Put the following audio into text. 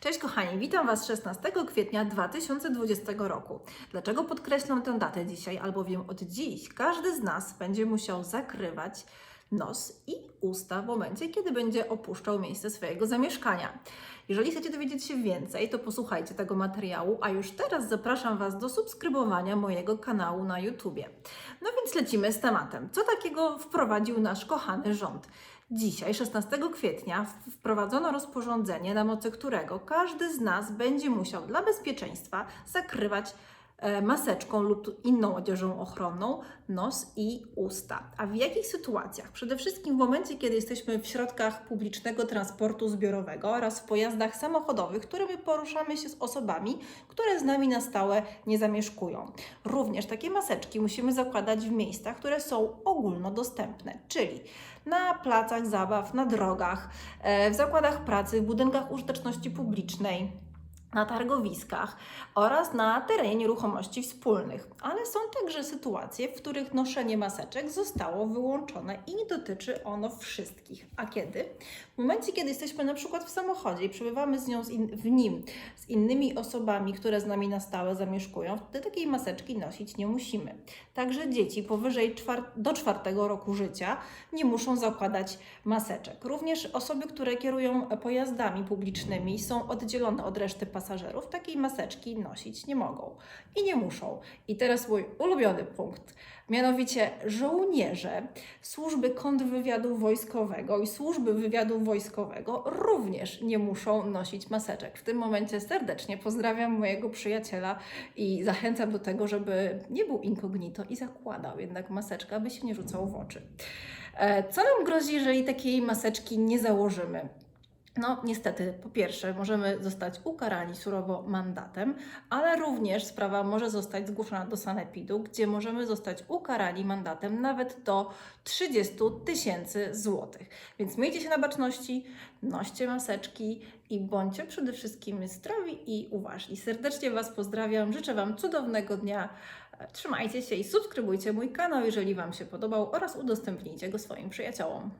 Cześć kochani, witam Was 16 kwietnia 2020 roku. Dlaczego podkreślam tę datę dzisiaj? Albowiem od dziś każdy z nas będzie musiał zakrywać nos i usta w momencie, kiedy będzie opuszczał miejsce swojego zamieszkania. Jeżeli chcecie dowiedzieć się więcej, to posłuchajcie tego materiału, a już teraz zapraszam Was do subskrybowania mojego kanału na YouTubie. No więc lecimy z tematem. Co takiego wprowadził nasz kochany rząd? Dzisiaj, 16 kwietnia, wprowadzono rozporządzenie, na mocy którego każdy z nas będzie musiał dla bezpieczeństwa zakrywać maseczką lub inną odzieżą ochronną nos i usta. A w jakich sytuacjach? Przede wszystkim w momencie, kiedy jesteśmy w środkach publicznego transportu zbiorowego oraz w pojazdach samochodowych, którymi poruszamy się z osobami, które z nami na stałe nie zamieszkują. Również takie maseczki musimy zakładać w miejscach, które są ogólnodostępne, czyli na placach zabaw, na drogach, e, w zakładach pracy, w budynkach użyteczności publicznej, na targowiskach oraz na terenie nieruchomości wspólnych. Ale są także sytuacje, w których noszenie maseczek zostało wyłączone i nie dotyczy ono wszystkich. A kiedy? W momencie, kiedy jesteśmy na przykład w samochodzie i przebywamy z nią z w nim z innymi osobami, które z nami na stałe zamieszkują, wtedy takiej maseczki nosić nie musimy. Także dzieci powyżej do czwartego roku życia nie muszą zakładać maseczek. Również osoby, które kierują pojazdami publicznymi są oddzielone od reszty pasażerów, takiej maseczki nosić nie mogą i nie muszą. I teraz mój ulubiony punkt. Mianowicie żołnierze służby kontrwywiadu wojskowego i służby wywiadu wojskowego również nie muszą nosić maseczek. W tym momencie serdecznie pozdrawiam mojego przyjaciela i zachęcam do tego, żeby nie był incognito i zakładał jednak maseczkę, aby się nie rzucał w oczy. E, Co nam grozi, jeżeli takiej maseczki nie założymy? No, niestety, po pierwsze, możemy zostać ukarani surowo mandatem, ale również sprawa może zostać zgłoszona do sanepidu, gdzie możemy zostać ukarani mandatem nawet do 30 tysięcy złotych. Więc miejcie się na baczności, noście maseczki i bądźcie przede wszystkim zdrowi i uważni. Serdecznie Was pozdrawiam, życzę Wam cudownego dnia. Trzymajcie się i subskrybujcie mój kanał, jeżeli Wam się podobał oraz udostępnijcie go swoim przyjaciołom.